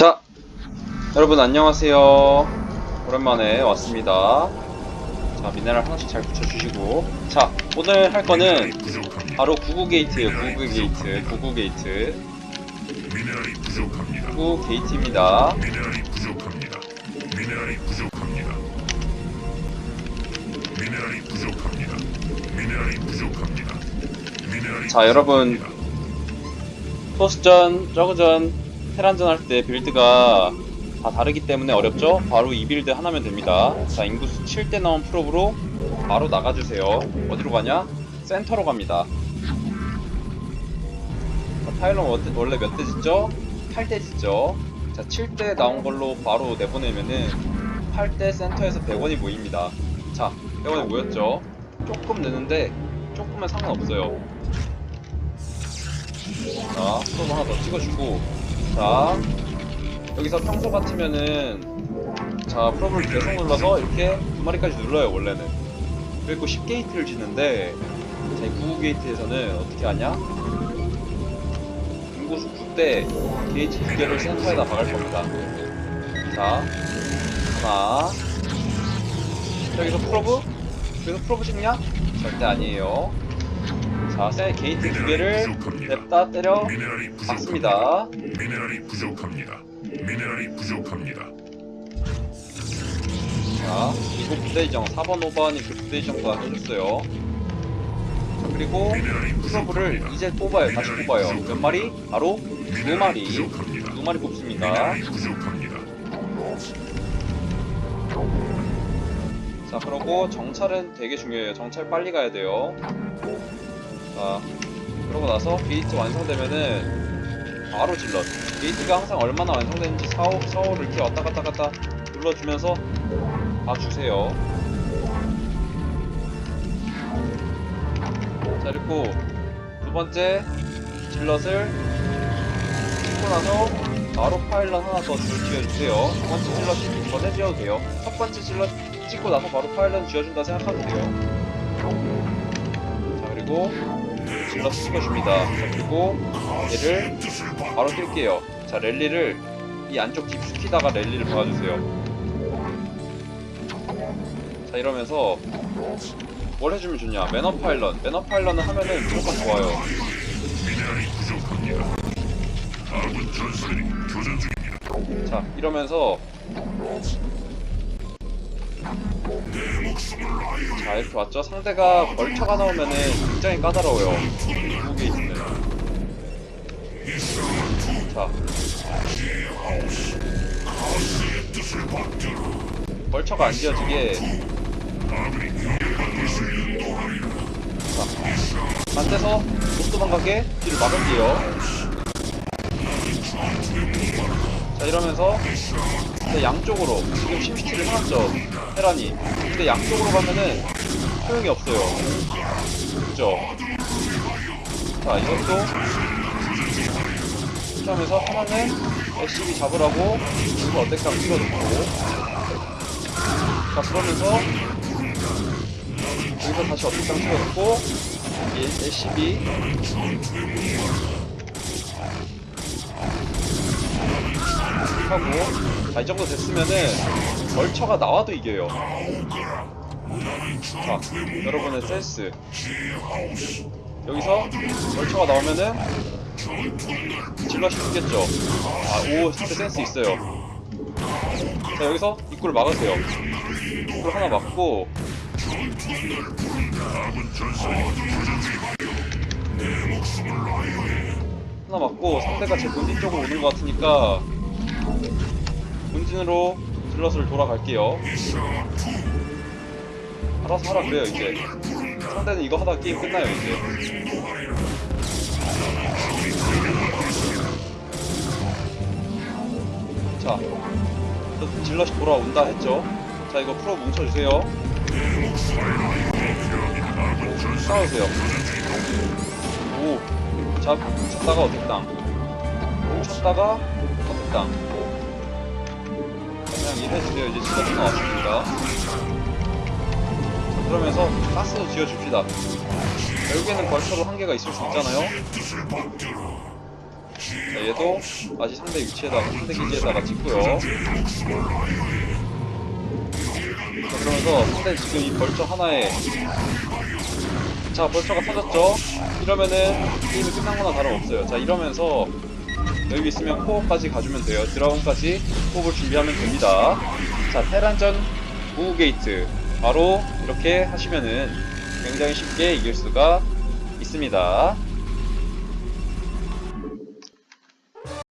자, 여러분 안녕하세요. 오랜만에 왔습니다. 자, 미네랄 하나씩 잘 붙여주시고. 자, 오늘 할 거는 바로 99 게이트예요. 99 게이트, 99 게이트. 미네랄이 부족합니다. 99 게이트입니다. 자, 여러분. 토스전, 저그전, 테란전 할 때 빌드가 다 다르기 때문에 어렵죠? 바로 이 빌드 하나면 됩니다. 자, 인구수 7대 나온 프로브로 바로 나가주세요. 어디로 가냐? 센터로 갑니다. 자, 타일런 원- 원래 몇대 짓죠? 8대 짓죠? 자, 7대 나온 걸로 바로 내보내면은 8대 센터에서 100원이 모입니다. 자, 100원이 모였죠? 조금 느는데 조금은 상관없어요. 자, 프로브 하나 더 찍어주고 자, 여기서 평소 같으면은 자, 프로브를 계속 눌러서 이렇게 두 마리까지 눌러요, 원래는 그리고 10게이트를 짓는데 자, 이 99게이트에서는 어떻게 하냐? 인구수 9대 게이트 두 개를 센터에다 박을 겁니다 자, 하나 여기서 프로브? 여기서 프로브 찍냐? 절대 아니에요 자, 세 게이트 두 개를 냅다 때려 미네랄이. 박습니다. 미네랄이 부족합니다. 미네랄이 부족합니다. 자, 이거 부대이정 4번, 5번이 그 부대이정도 해줬어요. 자, 그리고 부족합니다. 이제 뽑아요. 다시 뽑아요. 몇 마리? 바로 두 마리. 두 마리 뽑습니다. 자, 그러고 정찰은 되게 중요해요. 정찰 빨리 가야 돼요. 자, 그러고 나서 게이트 완성되면은 바로 질럿. 게이트가 항상 얼마나 완성되는지 4, 5, 4, 5 를 이렇게 왔다 갔다 갔다 눌러주면서 봐주세요. 자, 그리고 두 번째 질럿을 찍고 나서 바로 파일럿 하나 더 지어주세요. 두 번째 질럿 전에 지어도 돼요. 첫 번째 질럿 찍고 나서 바로 파일럿 지어준다 생각하면 돼요. 자, 그리고 질럿 찍어줍니다. 자, 그리고 얘를 바로 뛸게요. 자, 랠리를 이 안쪽 깊숙이다가 랠리를 박아주세요. 자, 이러면서 뭘 해주면 좋냐? 매너 파일럿. 매너 파일럿을 하면은 무조건 좋아요. 자, 이러면서 자, 이렇게 왔죠? 상대가 벌처가 나오면은 굉장히 까다로워요. 무게 있는. 자. 벌처가 안 지어지게. 자, 안 돼서 못 도망가게 뒤를 막을게요. 자, 이러면서 양쪽으로 지금 CPT를 해놨죠 테란이. 근데 양쪽으로 가면은 소용이 없어요. 그죠 자 이것도 하면서 하나는 SCB 잡으라고 그리고 어택강 찍어놓고. 자 그러면서 여기서 다시 어택강 찍어놓고 이 SCB 하고 자, 이 정도 됐으면은 벌처가 나와도 이겨요. 자, 여러분의 센스. 여기서 벌처가 나오면은 질럿이 죽겠죠. 아, 오, 진짜 센스 있어요. 자, 여기서 입구를 막으세요. 입구를 하나 막고. 하나 맞고 상대가 제 본진 쪽으로 오는 것 같으니까 본진으로 질럿을 돌아갈게요. 알아서 하라 그래요 이제. 상대는 이거 하다 게임 끝나요 이제. 자, 저 질럿이 돌아온다 했죠. 자 이거 풀어 뭉쳐주세요. 싸우세요. 오, 잡, 쳤다가 어택당. 쳤다가 어택당. 일해주세요. 이제 시간이 나왔으니까. 자, 그러면서 가스도 지어줍시다. 결국에는 벌처도 한계가 있을 수 있잖아요. 자, 얘도 다시 상대 위치에다가 상대 기지에다가 찍고요. 자, 그러면서 상대 지금 이 벌처 하나에 자 벌처가 터졌죠? 이러면은 게임이 끝난 거나 다름없어요. 자 이러면서 여기 있으면 코어까지 가주면 돼요. 드라곤까지 호흡을 준비하면 됩니다. 자 테란전 우 게이트 바로 이렇게 하시면은 굉장히 쉽게 이길 수가 있습니다.